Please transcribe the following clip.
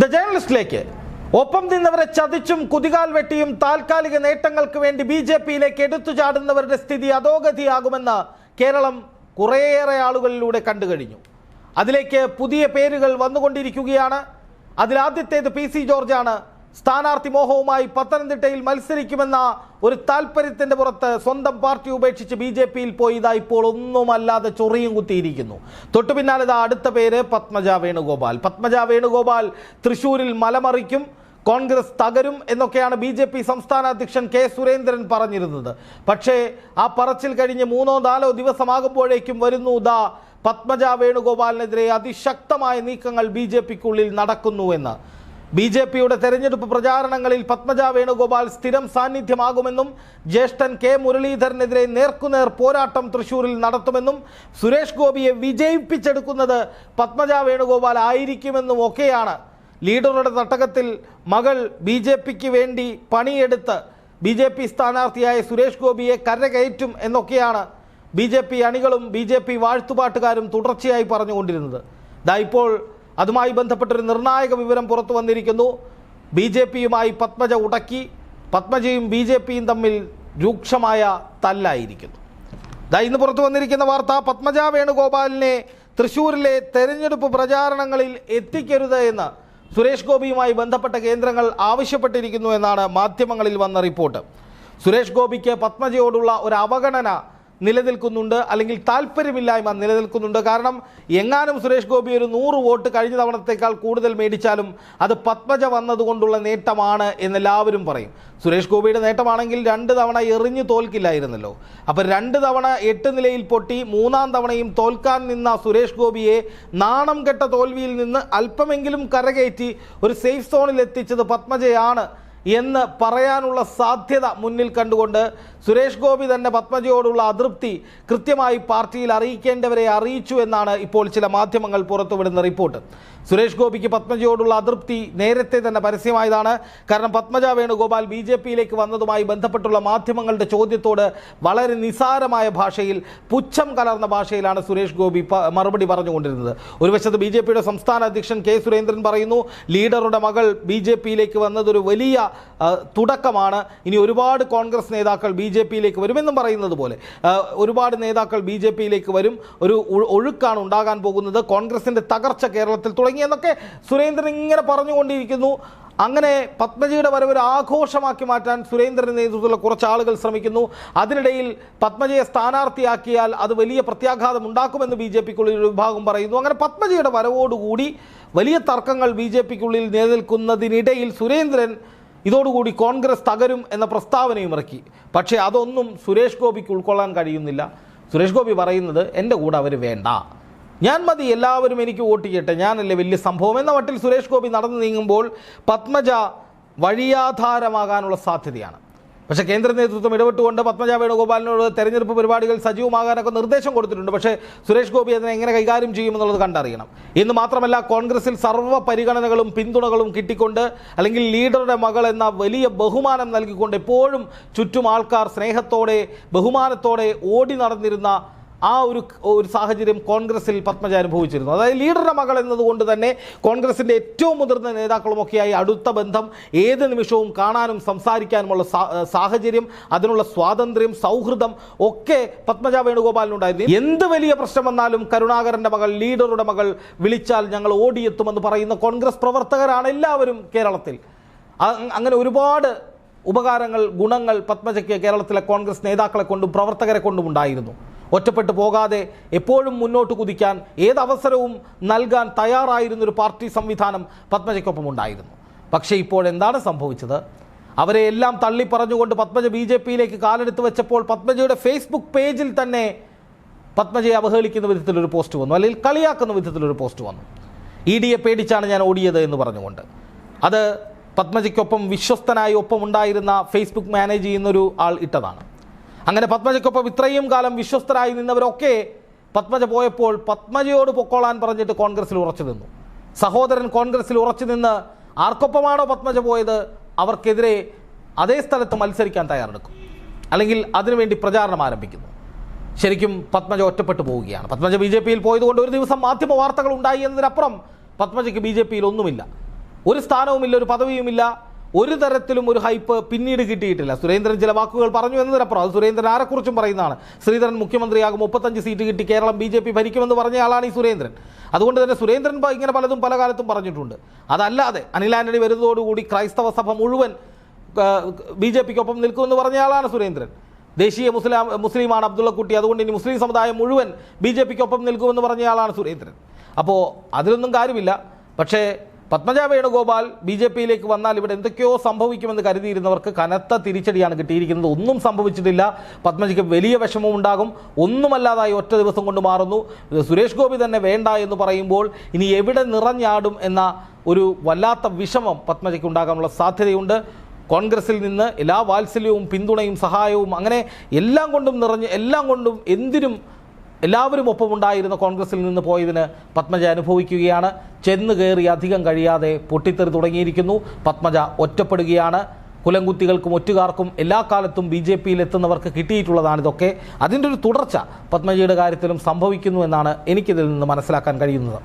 The ജേർണലിസ്റ്റിലേക്ക് ഒപ്പം നിന്നവരെ ചതിച്ചും കുതികാൽ വെട്ടിയും താൽക്കാലിക നേട്ടങ്ങൾക്ക് വേണ്ടി ബി ജെ പിയിലേക്ക് എടുത്തു ചാടുന്നവരുടെ സ്ഥിതി അധോഗതിയാകുമെന്ന് കേരളം കുറേയേറെ ആളുകളിലൂടെ കണ്ടു കഴിഞ്ഞു അതിലേക്ക് പുതിയ പേരുകൾ വന്നുകൊണ്ടിരിക്കുകയാണ്. അതിലാദ്യത്തേത് പി സി ജോർജാണ്. സ്ഥാനാർത്ഥി മോഹവുമായി പത്തനംതിട്ടയിൽ മത്സരിക്കുമെന്ന ഒരു താല്പര്യത്തിന്റെ പുറത്ത് സ്വന്തം പാർട്ടി ഉപേക്ഷിച്ച് ബി ജെ പിയിൽ പോയി ഇതാ ഇപ്പോൾ ഒന്നുമല്ലാതെ ചൊറിയും കുത്തിയിരിക്കുന്നു. തൊട്ടു പിന്നാലെ ഇതാ അടുത്ത പേര് പത്മജ വേണുഗോപാൽ. പത്മജ വേണുഗോപാൽ തൃശൂരിൽ മലമറിക്കും കോൺഗ്രസ് തകരും എന്നൊക്കെയാണ് ബി ജെ പി സംസ്ഥാന അധ്യക്ഷൻ കെ സുരേന്ദ്രൻ പറഞ്ഞിരുന്നത്. പക്ഷേ ആ പറച്ചിൽ കഴിഞ്ഞ് മൂന്നോ നാലോ ദിവസമാകുമ്പോഴേക്കും വരുന്നു ദാ പത്മജ വേണുഗോപാലിനെതിരെ അതിശക്തമായ നീക്കങ്ങൾ ബി ജെ പിക്കുള്ളിൽ നടക്കുന്നുവെന്ന് ബി ജെ പിയുടെ തെരഞ്ഞെടുപ്പ് പ്രചാരണങ്ങളിൽ പത്മജ വേണുഗോപാൽ സ്ഥിരം സാന്നിധ്യമാകുമെന്നും ജ്യേഷ്ഠൻ കെ മുരളീധരനെതിരെ നേർക്കുനേർ പോരാട്ടം തൃശൂരിൽ നടത്തുമെന്നും സുരേഷ് ഗോപിയെ വിജയിപ്പിച്ചെടുക്കുന്നത് പത്മജ വേണുഗോപാൽ ആയിരിക്കുമെന്നും ഒക്കെയാണ് ലീഡറുടെ തട്ടകത്തിൽ മകൾ ബി ജെ പിക്ക് വേണ്ടി പണിയെടുത്ത് ബി ജെ പി സ്ഥാനാർത്ഥിയായ സുരേഷ് ഗോപിയെ കരകയറ്റും എന്നൊക്കെയാണ് ബി ജെ പി അണികളും ബി ജെ പി വാഴ്ത്തുപാട്ടുകാരും തുടർച്ചയായി പറഞ്ഞുകൊണ്ടിരുന്നത്. ദാ ഇപ്പോൾ അതുമായി ബന്ധപ്പെട്ടൊരു നിർണായക വിവരം പുറത്തു വന്നിരിക്കുന്നു. ബി ജെ പിയുമായി പത്മജ ഉടക്കി. പത്മജയും ബി ജെ പിയും തമ്മിൽ രൂക്ഷമായ തല്ലായിരിക്കുന്നു. ദാ ഇന്ന് പുറത്തു വന്നിരിക്കുന്ന വാർത്ത പത്മജ വേണുഗോപാലിനെ തൃശ്ശൂരിലെ തെരഞ്ഞെടുപ്പ് പ്രചാരണങ്ങളിൽ എത്തിക്കരുത് എന്ന് സുരേഷ് ഗോപിയുമായി ബന്ധപ്പെട്ട കേന്ദ്രങ്ങൾ ആവശ്യപ്പെട്ടിരിക്കുന്നു എന്നാണ് മാധ്യമങ്ങളിൽ വന്ന റിപ്പോർട്ട്. സുരേഷ് ഗോപിക്ക് പത്മജയോടുള്ള ഒരു അവഗണന നിലനിൽക്കുന്നുണ്ട് അല്ലെങ്കിൽ താല്പര്യമില്ലായ്മ നിലനിൽക്കുന്നുണ്ട്. കാരണം എങ്ങാനും സുരേഷ് ഗോപി ഒരു നൂറ് വോട്ട് കഴിഞ്ഞ തവണത്തേക്കാൾ കൂടുതൽ മേടിച്ചാലും അത് പത്മജ വന്നതുകൊണ്ടുള്ള നേട്ടമാണ് എന്നെല്ലാവരും പറയും. സുരേഷ് ഗോപിയുടെ നേട്ടമാണെങ്കിൽ രണ്ട് തവണ എറിഞ്ഞു തോൽക്കില്ലായിരുന്നല്ലോ. അപ്പോൾ രണ്ട് തവണ എട്ട് നിലയിൽ പൊട്ടി മൂന്നാം തവണയും തോൽക്കാൻ നിന്ന സുരേഷ് ഗോപിയെ നാണം കെട്ട തോൽവിയിൽ നിന്ന് അല്പമെങ്കിലും കരകയറ്റി ഒരു സേഫ് സോണിൽ എത്തിച്ചത് പത്മജയാണ്. എന്ന് പറയാനുള്ള സാധ്യത മുന്നിൽ കണ്ടുകൊണ്ട് സുരേഷ് ഗോപി തന്നെ പത്മജയോടുള്ള അതൃപ്തി കൃത്യമായി പാർട്ടിയിൽ അറിയിക്കേണ്ടവരെ അറിയിച്ചു എന്നാണ് ഇപ്പോൾ ചില മാധ്യമങ്ങൾ പുറത്തുവിടുന്ന റിപ്പോർട്ട്. സുരേഷ് ഗോപിക്ക് പത്മജയോടുള്ള അതൃപ്തി നേരത്തെ തന്നെ പരസ്യമായതാണ്. കാരണം പത്മജ വേണുഗോപാൽ ബി ജെ പിയിലേക്ക് വന്നതുമായി ബന്ധപ്പെട്ടുള്ള മാധ്യമങ്ങളുടെ ചോദ്യത്തോട് വളരെ നിസാരമായ ഭാഷയിൽ പുച്ഛം കലർന്ന ഭാഷയിലാണ് സുരേഷ് ഗോപി മറുപടി പറഞ്ഞുകൊണ്ടിരുന്നത്. ഒരു വശത്ത് ബി ജെ പിയുടെ സംസ്ഥാന അധ്യക്ഷൻ കെ സുരേന്ദ്രൻ പറയുന്നു ലീഡറുടെ മകൾ ബി ജെ പിയിലേക്ക് വന്നതൊരു വലിയ തുടക്കമാണ്. ഇനി ഒരുപാട് കോൺഗ്രസ് നേതാക്കൾ ബി ജെ പിയിലേക്ക് വരുമെന്നും പറയുന്നത് പോലെ. ഒരുപാട് നേതാക്കൾ ബി ജെ പിയിലേക്ക് വരും. ഒരു ഒഴു- ഒഴുക്കാണ് ഉണ്ടാകാൻ പോകുന്നത്. കോൺഗ്രസിന്റെ തകർച്ച കേരളത്തിൽ തുടങ്ങിയെന്നൊക്കെ സുരേന്ദ്രൻ ഇങ്ങനെ പറഞ്ഞുകൊണ്ടിരിക്കുന്നു. അങ്ങനെ പത്മജിയുടെ വരവ് ഒരു ആഘോഷമാക്കി മാറ്റാൻ സുരേന്ദ്രന്റെ നേതൃത്വത്തിലുള്ള കുറച്ച് ആളുകൾ ശ്രമിക്കുന്നു. അതിനിടയിൽ പത്മജയെ സ്ഥാനാർത്ഥിയാക്കിയാൽ അത് വലിയ പ്രത്യാഘാതം ഉണ്ടാക്കുമെന്ന് ബി ജെ പിക്കുള്ളിൽ ഒരു വിഭാഗം പറയുന്നു. അങ്ങനെ പത്മജിയുടെ വരവോടുകൂടി വലിയ തർക്കങ്ങൾ ബി ജെ പിക്കുള്ളിൽ നിലനിൽക്കുന്നതിനിടയിൽ സുരേന്ദ്രൻ ഇതോടുകൂടി കോൺഗ്രസ് തകരും എന്ന പ്രസ്താവനയും ഇറക്കി. പക്ഷേ അതൊന്നും സുരേഷ് ഗോപിക്ക് ഉൾക്കൊള്ളാൻ കഴിയുന്നില്ല. സുരേഷ് ഗോപി പറയുന്നത് എന്റെ കൂടെ അവർ വേണ്ട. ഞാൻ മതി എല്ലാവരും എനിക്ക് വോട്ട് ചെയ്യട്ടെ. ഞാനല്ലേ വലിയ സംഭവം. എന്ന മട്ടിൽ സുരേഷ് ഗോപി നടന്നു നീങ്ങുമ്പോൾ പത്മജ വഴിയാധാരമാകാനുള്ള സാധ്യതയാണ്. പക്ഷേ കേന്ദ്ര നേതൃത്വം ഇടപെട്ടുകൊണ്ട് പത്മജ വേണുഗോപാലിനോട് തെരഞ്ഞെടുപ്പ് പരിപാടികൾ സജീവമാകാനൊക്കെ നിർദ്ദേശം കൊടുത്തിട്ടുണ്ട്. പക്ഷേ സുരേഷ് ഗോപി അതിനെ എങ്ങനെ കൈകാര്യം ചെയ്യുമെന്നുള്ളത് കണ്ടറിയണം. എന്ന് മാത്രമല്ല കോൺഗ്രസിൽ സർവ പരിഗണനകളും പിന്തുണകളും കിട്ടിക്കൊണ്ട് അല്ലെങ്കിൽ ലീഡറുടെ മകൾ എന്ന വലിയ ബഹുമാനം നൽകിക്കൊണ്ട് എപ്പോഴും ചുറ്റും ആൾക്കാർ സ്നേഹത്തോടെ ബഹുമാനത്തോടെ ഓടി നടന്നിരുന്ന ആ ഒരു ഒരു സാഹചര്യം കോൺഗ്രസിൽ പത്മജ അനുഭവിച്ചിരുന്നു. അതായത് ലീഡറുടെ മകൾ എന്നതുകൊണ്ട് തന്നെ കോൺഗ്രസിന്റെ ഏറ്റവും മുതിർന്ന നേതാക്കളുമൊക്കെയായി അടുത്ത ബന്ധം ഏത് നിമിഷവും കാണാനും സംസാരിക്കാനുമുള്ള സാഹചര്യം അതിനുള്ള സ്വാതന്ത്ര്യം സൗഹൃദം ഒക്കെ പത്മജ വേണുഗോപാലിനുണ്ടായിരുന്നു. എന്ത് വലിയ പ്രശ്നം വന്നാലും കരുണാകരന്റെ മകൾ ലീഡറുടെ മകൾ വിളിച്ചാൽ ഞങ്ങൾ ഓടിയെത്തുമെന്ന് പറയുന്ന കോൺഗ്രസ് പ്രവർത്തകരാണ് എല്ലാവരും കേരളത്തിൽ. അങ്ങനെ ഒരുപാട് ഉപകാരങ്ങൾ ഗുണങ്ങൾ പത്മജയ്ക്ക് കേരളത്തിലെ കോൺഗ്രസ് നേതാക്കളെ കൊണ്ടും പ്രവർത്തകരെ കൊണ്ടും ഉണ്ടായിരുന്നു. ഒറ്റപ്പെട്ടു പോകാതെ എപ്പോഴും മുന്നോട്ട് കുതിക്കാൻ ഏതവസരവും നൽകാൻ തയ്യാറായിരുന്നൊരു പാർട്ടി സംവിധാനം പത്മജയ്ക്കൊപ്പം ഉണ്ടായിരുന്നു. പക്ഷേ ഇപ്പോൾ എന്താണ് സംഭവിച്ചത്? അവരെ എല്ലാം തള്ളി പറഞ്ഞുകൊണ്ട് പത്മജ ബി ജെ പിയിലേക്ക് കാലെടുത്ത് വെച്ചപ്പോൾ പത്മജയുടെ ഫേസ്ബുക്ക് പേജിൽ തന്നെ പത്മജയെ അവഹേളിക്കുന്ന വിധത്തിലൊരു പോസ്റ്റ് വന്നു അല്ലെങ്കിൽ കളിയാക്കുന്ന വിധത്തിലൊരു പോസ്റ്റ് വന്നു. ഇ ഡിയെ പേടിച്ചാണ് ഞാൻ ഓടിയത് എന്ന് പറഞ്ഞുകൊണ്ട്. അത് പത്മജയ്ക്കൊപ്പം വിശ്വസ്തനായി ഒപ്പം ഉണ്ടായിരുന്ന ഫേസ്ബുക്ക് മാനേജ് ചെയ്യുന്നൊരു ആൾ ഇട്ടതാണ്. അങ്ങനെ പത്മജയ്ക്കൊപ്പം ഇത്രയും കാലം വിശ്വസ്തരായി നിന്നവരൊക്കെ പത്മജ പോയപ്പോൾ പത്മജയോട് പൊക്കോളാൻ പറഞ്ഞിട്ട് കോൺഗ്രസിൽ ഉറച്ചു നിന്നു. സഹോദരൻ കോൺഗ്രസിൽ ഉറച്ചു നിന്ന് ആർക്കൊപ്പമാണോ പത്മജ പോയത്? അവർക്കെതിരെ അതേ സ്ഥലത്ത് മത്സരിക്കാൻ തയ്യാറെടുക്കും. അല്ലെങ്കിൽ അതിനുവേണ്ടി പ്രചാരണം ആരംഭിക്കുന്നു. ശരിക്കും പത്മജ ഒറ്റപ്പെട്ടു പോവുകയാണ്. പത്മജ ബി ജെ പിയിൽ പോയതുകൊണ്ട് ഒരു ദിവസം മാധ്യമ വാർത്തകൾ ഉണ്ടായി എന്നതിനപ്പുറം പത്മജയ്ക്ക് ബി ജെ പിയിൽ ഒന്നുമില്ല. ഒരു സ്ഥാനവുമില്ല ഒരു പദവിയുമില്ല. ഒരു തരത്തിലും ഒരു ഹൈപ്പ് പിന്നീട് കിട്ടിയിട്ടില്ല. സുരേന്ദ്രൻ ചില വാക്കുകൾ പറഞ്ഞു എന്നതിനപ്പുറം അത് സുരേന്ദ്രൻ ആരെക്കുറിച്ചും പറയുന്നതാണ്. ശ്രീധരൻ മുഖ്യമന്ത്രിയാകും മുപ്പത്തഞ്ച് സീറ്റ് കിട്ടി കേരളം ബി ജെ പി ഭരിക്കുമെന്ന് പറഞ്ഞ ആളാണ് ഈ സുരേന്ദ്രൻ. അതുകൊണ്ട് തന്നെ സുരേന്ദ്രൻ ഇങ്ങനെ പലതും പല കാലത്തും പറഞ്ഞിട്ടുണ്ട്. അതല്ലാതെ അനിൽ ആന്റണി വരുന്നതോടുകൂടി ക്രൈസ്തവ സഭ മുഴുവൻ ബി ജെ പിക്കൊപ്പം നിൽക്കുമെന്ന് പറഞ്ഞ ആളാണ് സുരേന്ദ്രൻ. ദേശീയ മുസ്ലിം മുസ്ലിമാണ് അബ്ദുള്ളക്കുട്ടി അതുകൊണ്ട് ഇനി മുസ്ലിം സമുദായം മുഴുവൻ ബി ജെ പിക്കൊപ്പം നിൽക്കുമെന്ന് പറഞ്ഞ ആളാണ് സുരേന്ദ്രൻ. അപ്പോൾ അതിലൊന്നും കാര്യമില്ല. പക്ഷേ പത്മജ വേണുഗോപാൽ ബി ജെ പിയിലേക്ക് വന്നാൽ ഇവിടെ എന്തൊക്കെയോ സംഭവിക്കുമെന്ന് കരുതിയിരുന്നവർക്ക് കനത്ത തിരിച്ചടിയാണ് കിട്ടിയിരിക്കുന്നത്. ഒന്നും സംഭവിച്ചിട്ടില്ല. പത്മജയ്ക്ക് വലിയ വിഷമം ഉണ്ടാകും. ഒന്നുമല്ലാതായി ഒറ്റ ദിവസം കൊണ്ട് മാറുന്നു. സുരേഷ് ഗോപി തന്നെ വേണ്ട എന്ന് പറയുമ്പോൾ ഇനി എവിടെ നിറഞ്ഞാടും എന്ന ഒരു വല്ലാത്ത വിഷമം പത്മജയ്ക്ക് ഉണ്ടാകാനുള്ള സാധ്യതയുണ്ട്. കോൺഗ്രസിൽ നിന്ന് എല്ലാ വാത്സല്യവും പിന്തുണയും സഹായവും അങ്ങനെ എല്ലാം കൊണ്ടും നിറഞ്ഞ് എല്ലാം കൊണ്ടും എന്തിനും എല്ലാവരും ഒപ്പമുണ്ടായിരുന്ന കോൺഗ്രസിൽ നിന്ന് പോയതിന് പത്മജ അനുഭവിക്കുകയാണ്. ചെന്ന് കയറി അധികം കഴിയാതെ പൊട്ടിത്തെറി തുടങ്ങിയിരിക്കുന്നു. പത്മജ ഒറ്റപ്പെടുകയാണ്. കുലംകുത്തികൾക്കും ഒറ്റുകാർക്കും എല്ലാ കാലത്തും ബി ജെ പിയിൽ എത്തുന്നവർക്ക് കിട്ടിയിട്ടുള്ളതാണ് ഇതൊക്കെ. അതിന്റെ ഒരു തുടർച്ച പത്മജയുടെ കാര്യത്തിലും സംഭവിക്കുന്നു എന്നാണ് എനിക്കിതിൽ നിന്ന് മനസ്സിലാക്കാൻ കഴിയുന്നത്.